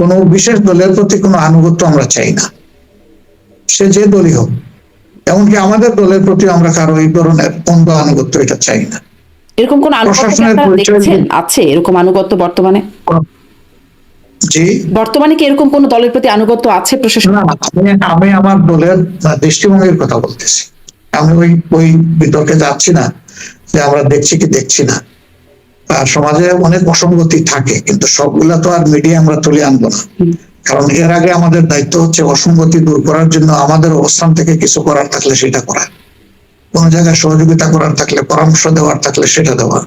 কোনো বিশেষ দলের প্রতি কোনো আনুগত্য আমরা চাই না। সে যে দলই হোক এমনকি আমাদের দলের প্রতি আমরা কারও এই ধরনের অন্ধ আনুগত্য এটা চাই না। এরকম কোন দেখছেন? আছে এরকম আনুগত্য বর্তমানে? জি। বর্তমানে কি এরকম কোন দলের প্রতি আনুগত্য আছে প্রশাসন আমি আমি আমার দলের দৃষ্টিভঙ্গির কথা বলতেছি। আমি ওই ওই বিতর্কে যাচ্ছি না যে আমরা দেখছি কি দেখছি না। সমাজে অনেক অসঙ্গতি থাকে কিন্তু সবগুলা তো আর মিডিয়া আমরা তুলে আনব না। কারণ এর আগে আমাদের দায়িত্ব হচ্ছে অসঙ্গতি দূর করার জন্য আমাদের অবস্থান থেকে কিছু করার থাকলে সেটা করা। কোন জায়গায় সহযোগিতা করার থাকলে পরামর্শ দেওয়ার থাকলে সেটা দেওয়া।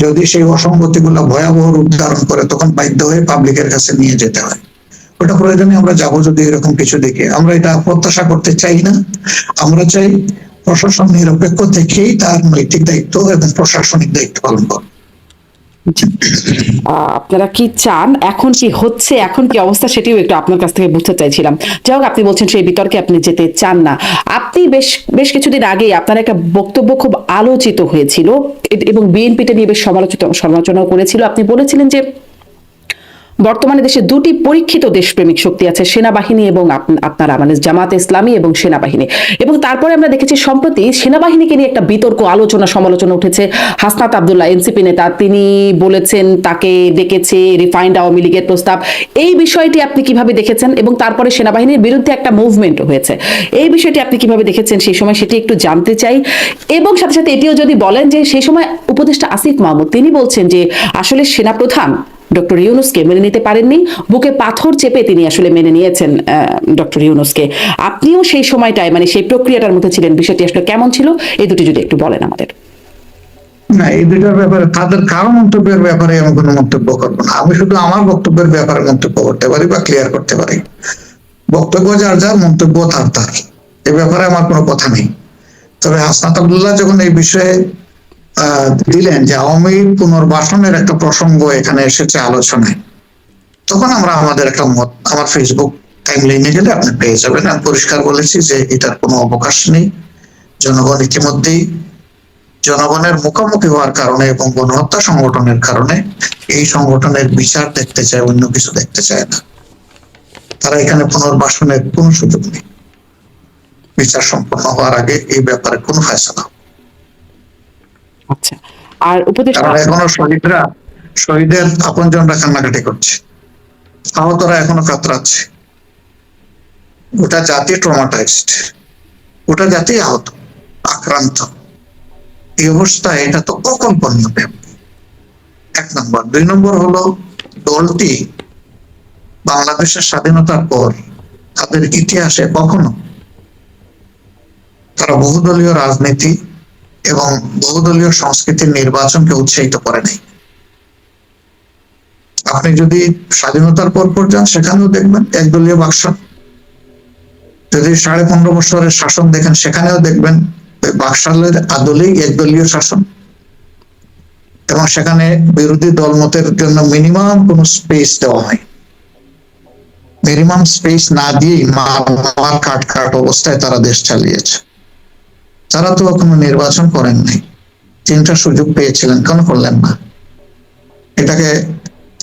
যদি সেই অসঙ্গতি গুলা ভয়াবহ রূপ ধারণ করে তখন বাধ্য হয়ে পাবলিকের কাছে নিয়ে যেতে হয়। ওটা প্রয়োজনে আমরা যাব যদি এরকম কিছু দেখে। আমরা এটা প্রত্যাশা করতে চাই না। আমরা চাই প্রশাসন নিরপেক্ষ থেকেই তার নৈতিক দায়িত্ব এবং প্রশাসনিক দায়িত্ব পালন করে আহ, আপনারা কি চান? এখন কি হচ্ছে? এখন কি অবস্থা? সেটিও একটু আপনার কাছ থেকে বুঝতে চাইছিলাম। যাই হোক, আপনি বলছেন সেই বিতর্কে আপনি যেতে চান না। আপনি বেশ বেশ কিছুদিন আগেই আপনার একটা বক্তব্য খুব আলোচিত হয়েছিল এবং বিএনপিটা নিয়ে বেশ সমালোচিত, সমালোচনাও করেছিল। আপনি বলেছিলেন যে বর্তমানে দেশে দুটি পরীক্ষিত দেশপ্রেমিক শক্তি আছে, সেনাবাহিনী এবং আপ- আপনারা মানে জামাত ইসলামী এবং সেনাবাহিনী। এবং তারপরে আমরা দেখেছি, সম্প্রতি সেনাবাহিনীকে নিয়ে একটা বিতর্ক, আলোচনা, সমালোচনা উঠেছে। হাসনাত আবদুল্লাহ, এনসিপি নেতা, তিনি বলেছেন তাকে ডেকেছে রিফাইন্ড আওয়ামী লীগের প্রস্তাব। এই বিষয়টি আপনি কীভাবে দেখেছেন? এবং তারপরে সেনাবাহিনীর বিরুদ্ধে একটা মুভমেন্ট হয়েছে। এই বিষয়টি আপনি কীভাবে দেখেছেন? সেই সময় সেটি একটু জানতে চাই। এবং সাথে সাথে এটিও যদি বলেন যে, সেই সময় উপদেষ্টা আসিফ মাহমুদ, তিনি বলছেন যে, আসলে সেনাপ্রধান ডক্টর ইউনুসকে মেনে নিতে পারেননি, বুকে পাথর চেপে তিনি আসলে মেনে নিয়েছেন ডক্টর ইউনুসকে। আপনিও সেই সময়টায় মানে সেই প্রক্রিয়াটার মধ্যে ছিলেন, বিষয়টি আসলে কেমন ছিল? এই দুটি যদি একটু বলেন আমাদের। না, এই দুটার ব্যাপারে তাদের কারও মন্তব্যের ব্যাপারে আমি কোনো মন্তব্য করব না। আমি শুধু আমার বক্তব্যের ব্যাপারে মন্তব্য করতে পারি বা ক্লিয়ার করতে পারি। বক্তব্য যার যার, মন্তব্য তার তার। এ ব্যাপারে আমার কোনো কথা নেই। তবে হাসনাত আবদুল্লাহ যখন এই বিষয়ে দিলেন যে আওয়ামী পুনর্বাসনের একটা প্রসঙ্গ এখানে এসেছে আলোচনায়। তখন আমরা আমাদের একটা মত, আমার ফেসবুক টাইম লাইনে গেলে আপনি পেয়ে যাবেন। আমি পরিষ্কার বলেছি যে এটার কোনো অবকাশ নেই। জনগণ ইতিমধ্যেই জনগণের মুখোমুখি হওয়ার কারণে এবং গণহত্যা সংগঠনের কারণে এই সংগঠনের বিচার দেখতে চায়, অন্য কিছু দেখতে চায় না। তারা এখানে পুনর্বাসনের কোনো সুযোগ নেই। বিচার সম্পন্ন হওয়ার আগে এই ব্যাপারে কোনো ফেসলা আচ্ছা আর উপদেষ্টা এখনও শহীদরা শহীদের আপনজনরা কান্নাকাটি করছে। আহতরা এখনও কাতরাচ্ছে। ওটা জাতি ট্রমাটাইজড ওটা জাতি আহত আক্রান্ত। এই অবস্থায় এটা তো অকল্পনীয় এক নম্বর। দুই নম্বর হলো দলটি বাংলাদেশের স্বাধীনতার পর তাদের ইতিহাসে কখনো তারা বহুদলীয় রাজনীতি এবং বহুদলীয় সংস্কৃতির নির্বাচনকে উৎসাহিত করে নাই আপনি যদি স্বাধীনতার পর পর যান, সেখানেও দেখবেন একদলীয় বাক্স। যদি সাড়ে পনেরো বছরের শাসন দেখেন, সেখানেও দেখবেন বাকশালের আদলেই একদলীয় শাসন। এবং সেখানে বিরোধী দলমতের জন্য মিনিমাম কোনো স্পেস দেওয়া হয়। মিনিমাম স্পেস না দিয়েই মার কাট কাট অবস্থায় তারা দেশ চালিয়েছে। তারা তো কোনো নির্বাচন করেন নাই। তিনটা সুযোগ পেয়েছিলেন, কেন করলেন না? এটাকে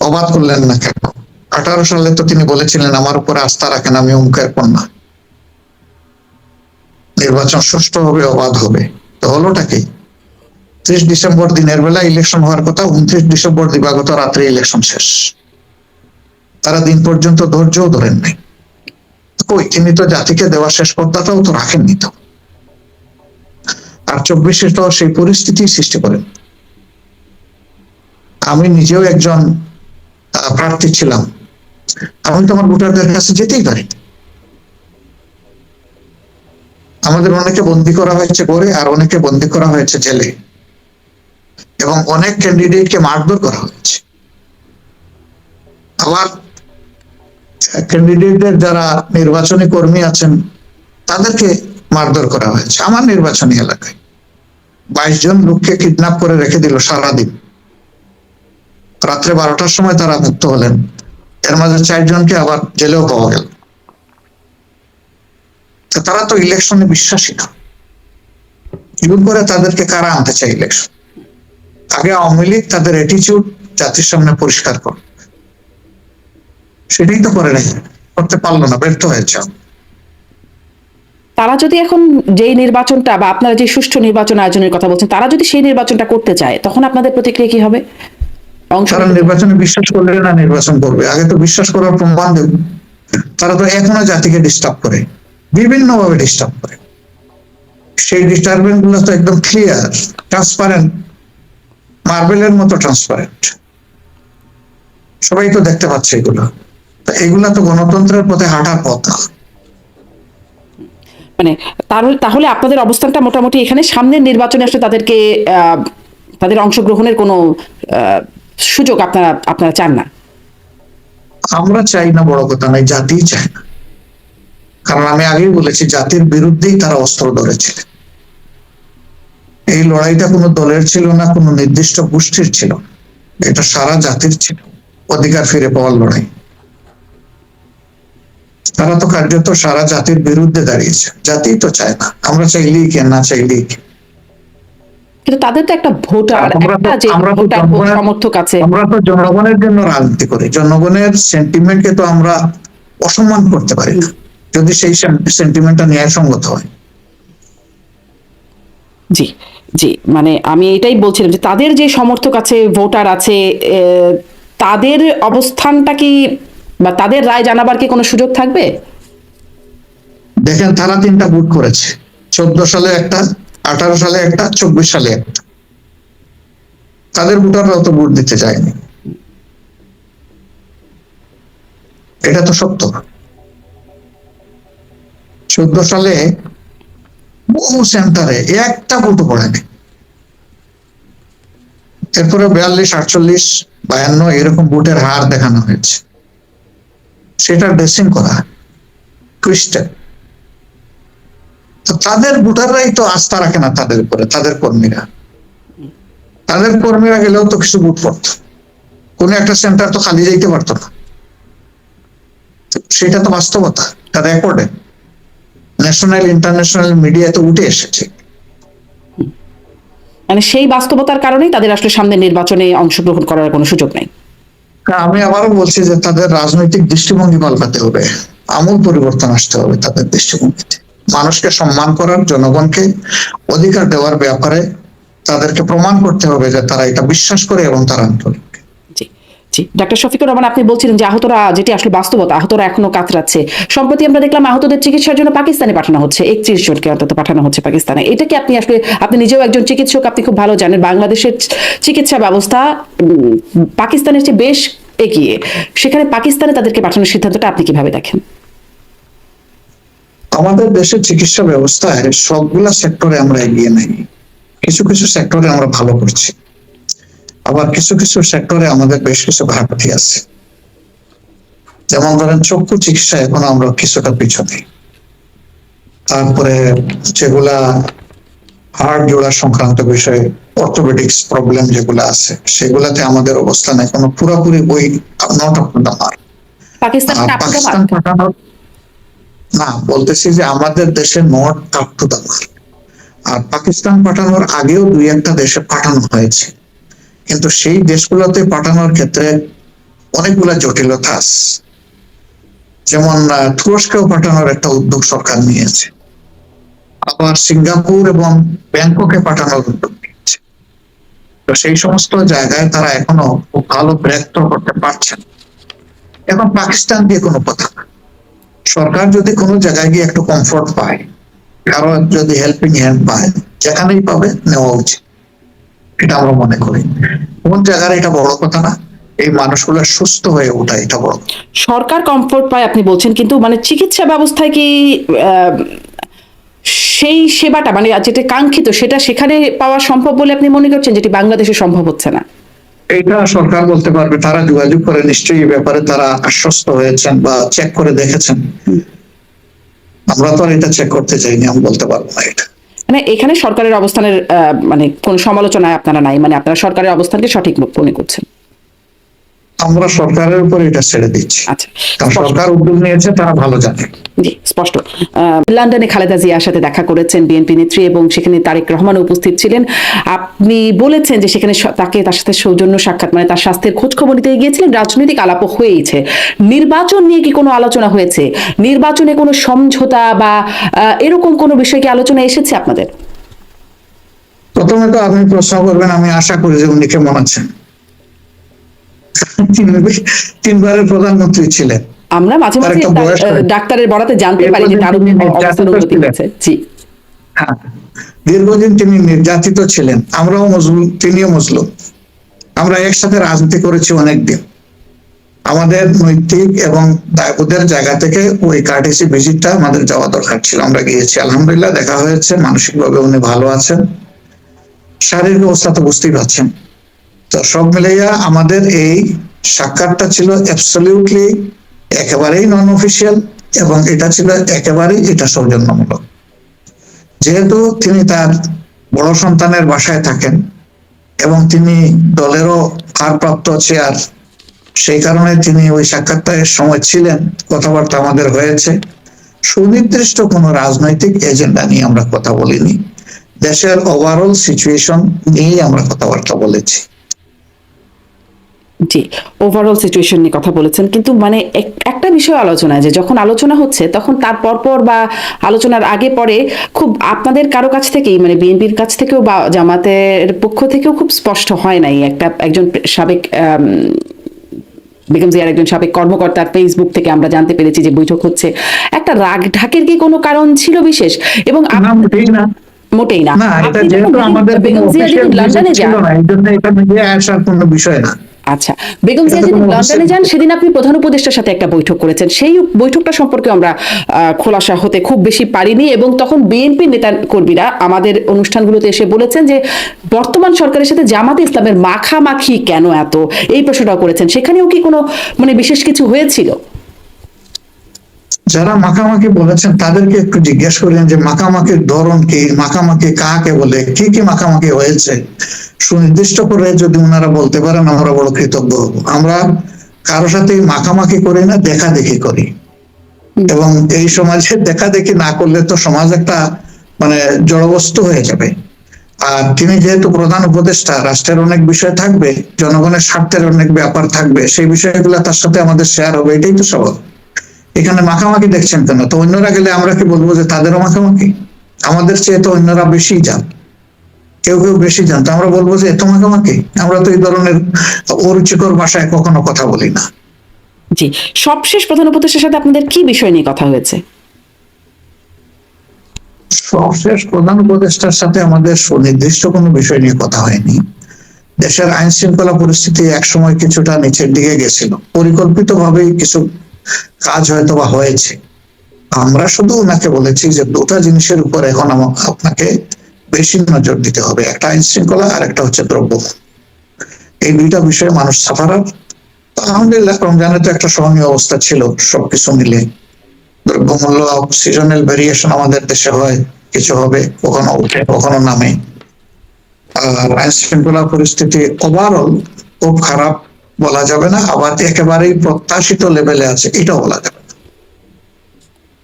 অবাধ করলেন না কেন? আঠারো সালে তো তিনি বলেছিলেন, আমার উপরে আস্থা রাখেন, আমি অমুকের কন্যা। নির্বাচন সুষ্ঠু হবে, অবাধ হবে। তো হলোটা কি? ত্রিশ ডিসেম্বর দিনের বেলা ইলেকশন হওয়ার কথা, উনত্রিশ ডিসেম্বর দিবাগত রাত্রে ইলেকশন শেষ। তারা দিন পর্যন্ত ধৈর্যও ধরেন নাই কই, তিনি তো জাতিকে দেওয়া শেষ পর্দাটাও তো রাখেননি তো। আর চব্বিশে তো সেই পরিস্থিতি সৃষ্টি করেন আমি নিজেও একজন প্রার্থী ছিলাম। আমি তো আমার ভোটারদের কাছে যেতেই পারি। আমাদের অনেকে বন্দি করা হয়েছে করে আর অনেকে বন্দি করা হয়েছে জেলে। এবং অনেক ক্যান্ডিডেটকে মারধর করা হয়েছে। আবার ক্যান্ডিডেটদের যারা নির্বাচনী কর্মী আছেন, তাদেরকে মারধর করা হয়েছে। আমার নির্বাচনী এলাকায়। বাইশ জন লোককে কিডন্যাপ করে রেখে দিল সারাদিন। রাত্রে বারোটার সময় তারা মুক্ত হলেন। এর মাঝে চারজনকে আবার জেলেও পাওয়া গেল। তারা তো ইলেকশনে বিশ্বাসী না। ইউন করে তাদেরকে কারা আনতে চায় ইলেকশন আগে আওয়ামী লীগ তাদের অ্যাটিচিউড জাতির সামনে পরিষ্কার কর। সেটাই তো করে নাই। করতে পারল না, ব্যর্থ হয়েছে। তারা যদি এখন যেই নির্বাচনটা বা আপনারা যে সুষ্ঠু নির্বাচন আয়োজনের কথা বলছেন তারা যদি সেই নির্বাচনটা করতে চায় তখন আপনাদের প্রতিক্রিয়া কি হবে? তারা নির্বাচনে বিশ্বাস করলে না নির্বাচন করবে? আগে তো বিশ্বাস করার প্রমাণ দেব। তারা তো এখনও জাতিকে ডিস্টার্ব করে বিভিন্ন ভাবে ডিস্টার্ব করে। সেই ডিস্টারবেন্সগুলো তো একদম ক্লিয়ার ট্রান্সপারেন্ট মার্বেলের মতো ট্রান্সপারেন্ট সবাই তো দেখতে পাচ্ছে এগুলো। তো এগুলা তো গণতন্ত্রের পথে হাঁটার পথ মানে তাহলে আপনাদের অবস্থানটা মোটামুটি এখানে সামনের নির্বাচনে আসলে তাদেরকে তাদের অংশগ্রহণের কোনো সুযোগ আপনারা আপনারা চান না? আমরা চাই না বড় কথা নাই জাতি চায় না। কারণ আমি আগেই বলেছি, জাতির বিরুদ্ধেই তারা অস্ত্র ধরেছিলেন এই লড়াইটা কোনো দলের ছিল না, কোনো নির্দিষ্ট গোষ্ঠীর ছিল এটা সারা জাতির ছিল। অধিকার ফিরে পাওয়ার লড়াই। তারা তো কার্যত সারা জাতির বিরুদ্ধে দাঁড়িয়েছে। জাতি তো চায় না। আমরা চাইলেই কে না চাইলেই কে কিন্তু তাদের তো একটা ভোটার জনগণের- সমর্থক আছে। আমরা তো জনগণের জন্য রাজনীতি করি। জনগণের সেন্টিমেন্টকে তো আমরা অসম্মান করতে পারি না। যদি সেই সেন্টিমেন্টটা ন্যায়সঙ্গত হয়। জি জি মানে আমি এটাই বলছিলাম যে তাদের যে সমর্থক আছে ভোটার আছে তাদের অবস্থানটা কি বা তাদের রায় জানাবার কি কোনো সুযোগ থাকবে? দেখেন, তারা তিনটা ভোট করেছে। চোদ্দ সালে একটা, আঠারো সালে একটা, চব্বিশ সালে একটা। তাদের ভোটাররাও তো ভোট দিতে চায়নি এটা তো সত্য। চোদ্দ সালে বহু সেন্টারে একটা ভোটও পড়েনি। এরপরে বিয়াল্লিশ, আটচল্লিশ, বায়ান্ন এরকম ভোটের হার দেখানো হয়েছে। সেটা ড্রেসিং করা ক্রিস্টাল তো তাদের ভোটাররাই তো আস্থা রাখে না তাদের উপরে, তাদের কর্মীরা। তাদের কর্মীরা গেলেও তো কিছু ভোট পড়তো কোন একটা সেন্টার তো খালি যাইতে পারতো না। সেটা তো বাস্তবতা, তা রেকর্ডে ন্যাশনাল ইন্টারন্যাশনাল মিডিয়াতে উঠে এসেছে। মানে সেই বাস্তবতার কারণেই তাদের আসলে সামনে নির্বাচনে অংশগ্রহণ করার কোনো সুযোগ নেই। আমি আবারও বলছি যে তাদের রাজনৈতিক দৃষ্টিভঙ্গি পাল্টাতে হবে। আমূল পরিবর্তন আসতে হবে তাদের দৃষ্টিভঙ্গিতে। মানুষকে সম্মান করার, জনগণকে অধিকার দেওয়ার ব্যাপারে তাদেরকে প্রমাণ করতে হবে যে তারা এটা বিশ্বাস করে এবং তারা আন্তরিক ডাক্তার শফিকুর রহমান, আপনি বলছিলেন যে আহতরা, যেটি আসলে বাস্তবতা, আহতরা এখনও কাতরাচ্ছে। সম্প্রতি আমরা দেখলাম আহতদের চিকিৎসার জন্য পাকিস্তানে পাঠানো হচ্ছে, একত্রিশ জনকে অন্তত পাঠানো হচ্ছে পাকিস্তানে। এটা কি আপনি আসলে, আপনি নিজেও একজন চিকিৎসক, আপনি খুব ভালো জানেন, বাংলাদেশের চিকিৎসা ব্যবস্থা পাকিস্তানের চেয়ে বেশ এগিয়ে। সেখানে পাকিস্তানে তাদেরকে পাঠানোর সিদ্ধান্তটা আপনি কীভাবে দেখেন? আমাদের দেশের চিকিৎসা ব্যবস্থায় সবগুলা সেক্টরে আমরা এগিয়ে নাই। কিছু কিছু সেক্টরে আমরা ভালো করছি। আবার কিছু কিছু সেক্টরে আমাদের বেশ কিছু ঘাটতি আছে। যেমন ধরেন চক্ষু চিকিৎসা এখন আমরা কিছুটা পিছনে। তারপরে যেগুলা হাড় জোড়া সংক্রান্ত বিষয়ে অর্থোপেডিক্স প্রবলেম যেগুলো আছে সেগুলাতে আমাদের অবস্থান এখনও পুরোপুরি ওই not of the mark Pakistan পাঠানোর না বলতেছি যে আমাদের দেশে not up to the mark আর পাকিস্তান পাঠানোর আগেও দুই একটা দেশে পাঠানো হয়েছে। কিন্তু সেই দেশগুলোতে পাঠানোর ক্ষেত্রে অনেকগুলা জটিলতা আছে। যেমন তুরস্কেও পাঠানোর একটা উদ্যোগ সরকার নিয়েছে। আবার সিঙ্গাপুর এবং ব্যাংককে পাঠানোর উদ্যোগ নিয়েছে। তো সেই সমস্ত জায়গায় তারা এখনও খুব ভালো ব্রেক করতে পারছে না এখন পাকিস্তান দিয়ে কোনো কথা সরকার যদি কোনো জায়গায় গিয়ে একটু কমফোর্ট পায়, কারও যদি হেল্পিং হ্যান্ড পায়, যেখানেই পাবে, নেওয়া উচিত। এটা আমরা মনে করি। কোন জায়গার এটা বড় কথা না এই মানুষগুলো সুস্থ হয়ে ওঠা এটা বড় সরকার কমফোর্ট পায় আপনি বলছেন কিন্তু মানে চিকিৎসা ব্যবস্থায় কি সেই সেবাটা মানে যেটা কাঙ্ক্ষিত সেটা সেখানে পাওয়া সম্ভব বলে আপনি মনে করছেন যেটি বাংলাদেশে সম্ভব হচ্ছে না? এটা সরকার বলতে পারবে তারা যোগাযোগ করে নিশ্চয়ই এই ব্যাপারে তারা আশ্বস্ত হয়েছেন বা চেক করে দেখেছেন। আমরা তো আর এটা চেক করতে চাইনি আমি বলতে পারব না এটা। মানে এখানে সরকারের অবস্থানের মানে কোন সমালোচনায় আপনারা নাই মানে আপনারা সরকারের অবস্থানকে সঠিক মনে করছেন। আমরা সরকারের উপর এটা ছেড়ে দিচ্ছি। আচ্ছা কারণ সরকার উদ্যোগ নিয়েছে তারা ভালো জানে। জি স্পষ্ট। লন্ডনে খালেদা জিয়ার সাথে দেখা করেছেন বিএনপি নেত্রী এবং সেখানে তারেক রহমান উপস্থিত ছিলেন। আপনি বলেছেন যে সেখানে তাকে তার সাথে সৌজন্য সাক্ষাৎ মানে তার স্বাস্থ্যের খোঁজ খবর নিতে গিয়েছিলেন রাজনৈতিক আলাপও হয়েছে। নির্বাচন নিয়ে কি কোনো আলোচনা হয়েছে? নির্বাচনে কোনো সমঝোতা বা এরকম কোনো বিষয় কি আলোচনা এসেছে আপনাদের? প্রথমে তো আপনি প্রশ্ন করবেন আমি আশা করি যে উনি কেমন আছেন। তিনবারের প্রধানমন্ত্রী ছিলেন। আমরা মাঝে মাঝে। ডাক্তারের বরাতে জানতে পারি যে তার অবস্থার উন্নতি হয়েছে। জি। হ্যাঁ দীর্ঘদিন তিনি নির্যাতিত ছিলেন। আমরাও মজলুম তিনিও মজলুম। আমরা একসাথে রাজনীতি করেছি অনেকদিন। আমাদের নৈতিক এবং দায়বোধের জায়গা থেকে ওই কার্টিসি ভিজিটটা আমাদের যাওয়া দরকার ছিল। আমরা গিয়েছি আলহামদুলিল্লাহ দেখা হয়েছে। মানসিকভাবে উনি ভালো আছেন। শারীরিক অবস্থা তো বুঝতেই পারছেন। তো সব মিলাইয়া আমাদের এই সাক্ষাৎটা ছিল অ্যাবসলিউটলি একেবারেই নন অফিসিয়াল এবং এটা ছিল একেবারেই এটা সৌজন্যমূলক। যেহেতু তিনি তার বড় সন্তানের বাসায় থাকেন এবং তিনি দলেরও ভারপ্রাপ্ত চেয়ার সেই কারণে তিনি ওই সাক্ষাৎকারের সময় ছিলেন, কথাবার্তা আমাদের হয়েছে। সুনির্দিষ্ট কোনো রাজনৈতিক এজেন্ডা নিয়ে আমরা কথা বলিনি। দেশের ওভারঅল সিচুয়েশন নিয়েই আমরা কথাবার্তা বলেছি। জি ওভারঅল সিচুয়েশন নিয়ে কথা বলেছেন। কিন্তু মানে একটা বিষয় আলোচনা যে যখন আলোচনা হচ্ছে তখন তার পরপর বা আলোচনার আগে পরে খুব আপনাদের কারও কাছ থেকেই মানে বিএনপির কাছ থেকেও বা জামাতের পক্ষ থেকেও খুব স্পষ্ট হয় নাই একটা একজন সাবেক বেগম জিয়ার একজন সাবেক কর্মকর্তার ফেসবুক থেকে আমরা জানতে পেরেছি যে বৈঠক হচ্ছে। একটা রাগ ঢাকের কি কোনো কারণ ছিল বিশেষ? এবং মোটেই না। এটা যেহেতু আমাদের কোনো বিষয় না। আচ্ছা বেগম জিয়া যেদিন লন্ডনে যান সেদিন আপনি প্রধান উপদেষ্টার সাথে একটা বৈঠক করেছেন। সেই বৈঠকটা সম্পর্কে আমরা আহ, খোলাসা হতে খুব বেশি পারিনি এবং তখন বিএনপি নেতা কর্মীরা আমাদের অনুষ্ঠানগুলোতে এসে বলেছেন যে বর্তমান সরকারের সাথে জামাতে ইসলামের মাখামাখি কেন এত? এই প্রশ্নটাও করেছেন। সেখানেও কি কোনো মানে বিশেষ কিছু হয়েছিল? যারা মাখামাখি বলেছেন তাদেরকে একটু জিজ্ঞেস করেন যে মাখামাখির ধরন কি মাখামাখি কাকে বলে কি কি মাখামাখি হয়েছে? সুনির্দিষ্ট করে যদি ওনারা বলতে পারেন আমরা বড় কৃতজ্ঞ হব। আমরা কারও সাথে মাখামাখি করি না দেখা দেখি করি এবং এই সমাজে দেখা দেখি না করলে তো সমাজ একটা মানে জড়বস্তু হয়ে যাবে। আর তিনি যেহেতু প্রধান উপদেষ্টা রাষ্ট্রের অনেক বিষয় থাকবে জনগণের স্বার্থের অনেক ব্যাপার থাকবে সেই বিষয়গুলো তার সাথে আমাদের শেয়ার হবে এটাই তো স্বভাব এখানে মাখামাখি দেখছেন কেন? তো অন্যরা গেলে আমরা কি বলব যে তাদেরও মাখামাখি? আমাদের চেয়ে তো অন্যরা বেশি যান কেউ কেউ বেশি যান তো আমরা বলব যে এত মাখামাখি? আমরা তো এই ধরনের অরুচিকর ভাষায় কখনো কথা বলি না। জি। সবশেষ প্রধান উপদেষ্টার সাথে আপনাদের কি বিষয় নিয়ে কথা হয়েছে? সবশেষ প্রধান উপদেষ্টার সাথে আমাদের সুনির্দিষ্ট কোনো বিষয় নিয়ে কথা হয়নি। দেশের আইন শৃঙ্খলা পরিস্থিতি একসময় কিছুটা নিচের দিকে গেছিল। পরিকল্পিত ভাবেই কিছু কাজ হয়তো বা হয়েছে। আমরা শুধু ওনাকে বলেছি যে দুটা জিনিসের উপর এখন আপনাকে বেশি নজর দিতে হবে। একটা আইন শৃঙ্খলা আর একটা হচ্ছে দ্রব্য। এই দুইটা বিষয়ে মানুষ সাফারার আলহামদুলিল্লাহ রমজানে তো একটা সহনীয় অবস্থা ছিল সবকিছু মিলে। দ্রব্যমূল্য সিজনাল ভেরিয়েশন আমাদের দেশে হয়, কিছু হবে, কখনো উঠে, কখনো নামে। আর আইন শৃঙ্খলা পরিস্থিতি ওভারঅল খুব খারাপ। বলা যাবে না, আবার একেবারেই প্রত্যাশিত লেভেলে আছে, এটাও বলা যাবে।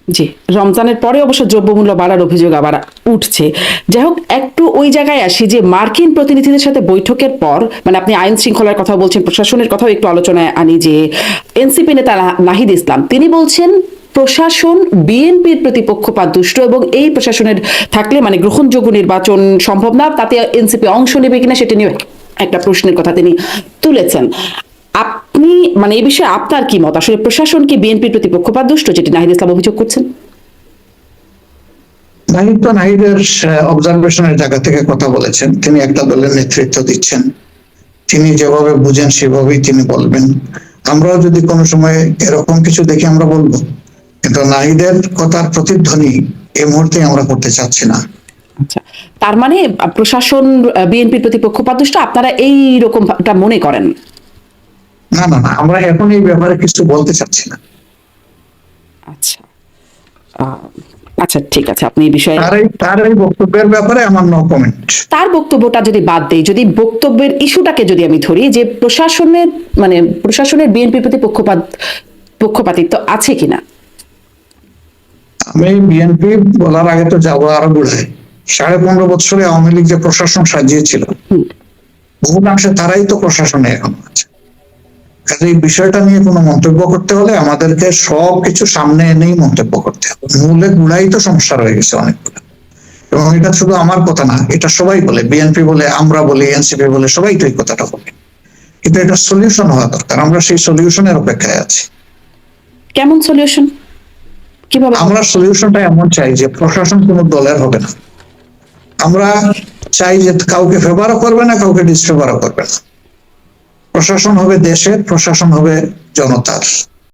জি, রমজানের পরে অবশ্য দ্রব্যমূল্য বাড়ার অভিযোগ আবার উঠছে যাই হোক, একটু ওই জায়গায় আসি যে মার্কিন প্রতিনিধিদের সাথে বৈঠকের পর মানে আপনি আইন শৃঙ্খলার কথা বলছেন, প্রশাসনের কথাও একটু আলোচনায় আনি যে এনসিপি নেতা নাহিদ ইসলাম, তিনি বলছেন, প্রশাসন বিএনপির প্রতি পক্ষপাত দুষ্ট এবং এই প্রশাসনের থাকলে মানে গ্রহণযোগ্য নির্বাচন সম্ভব না, তাতে এনসিপি অংশ নেবে কিনা সেটা নিয়ে একটা প্রশ্নের কথা তিনি তুলেছেন। আপনি মানে এই বিষয়ে আপনার কি মত? আসলে প্রশাসন কি বিএনপির প্রতি পক্ষপাত দুষ্ট, যেটি নাহিদ ইসলাম অভিযোগ করছেন? নাহিদ নাহিদের অবজারভেশনের জায়গা থেকে কথা বলেছেন। তিনি একটা দলের নেতৃত্ব দিচ্ছেন। তিনি যেভাবে বুঝেন, সেভাবেই তিনি বলবেন। আমরাও যদি কোনো সময় এরকম কিছু দেখি, আমরা বলব। কিন্তু নাহিদের কথার প্রতিধ্বনি এই মুহূর্তে আমরা করতে চাচ্ছি না। তার মানে প্রশাসন বিএনপির প্রতি পক্ষপাত দুষ্ট আপনারা এই রকমটা মনে করেন? না না না আমরা এখন এই ব্যাপারে কিছু বলতে চাচ্ছি না। আচ্ছা। আচ্ছা ঠিক আছে আপনি এই বিষয়ে তার এই তার এই বক্তব্যের ব্যাপারে আমার নো কমেন্ট তার বক্তব্যটা যদি বাদ দেই যদি বক্তব্যের ইস্যুটাকে যদি আমি ধরি যে প্রশাসনের মানে প্রশাসনের বিএনপির প্রতি পক্ষপাত পক্ষপাতিত্ব আছে কিনা? আমি বিএনপি বলার আগে তো যাব আরও বুঝাই সাড়ে পনেরো বছরে আওয়ামী লীগ যে প্রশাসন সাজিয়েছিল বহুলাংশে তারাই তো প্রশাসনে এখন আছে। এই বিষয়টা নিয়ে কোনো মন্তব্য করতে হলে আমাদেরকে সব কিছু সামনে এনেই মন্তব্য করতে হবে। মূলে গুড়াই তো সমস্যা রয়ে গেছে অনেকগুলো। এবং এটা শুধু আমার কথা না এটা সবাই বলে বিএনপি বলে আমরা বলি এনসিপি বলে সবাই তো এই কথাটা বলে। কিন্তু এটা সলিউশন হওয়া দরকার আমরা সেই সলিউশনের অপেক্ষায় আছি। কেমন সলিউশন কীভাবে? আমরা সলিউশনটা এমন চাই যে প্রশাসন কোনো দলের হবে না। আমরা চাই যে কাউকে ফেভারও করবে না, কাউকে ডিসফেভারও করবে না। প্রশাসন হবে দেশের, প্রশাসন হবে জনতার।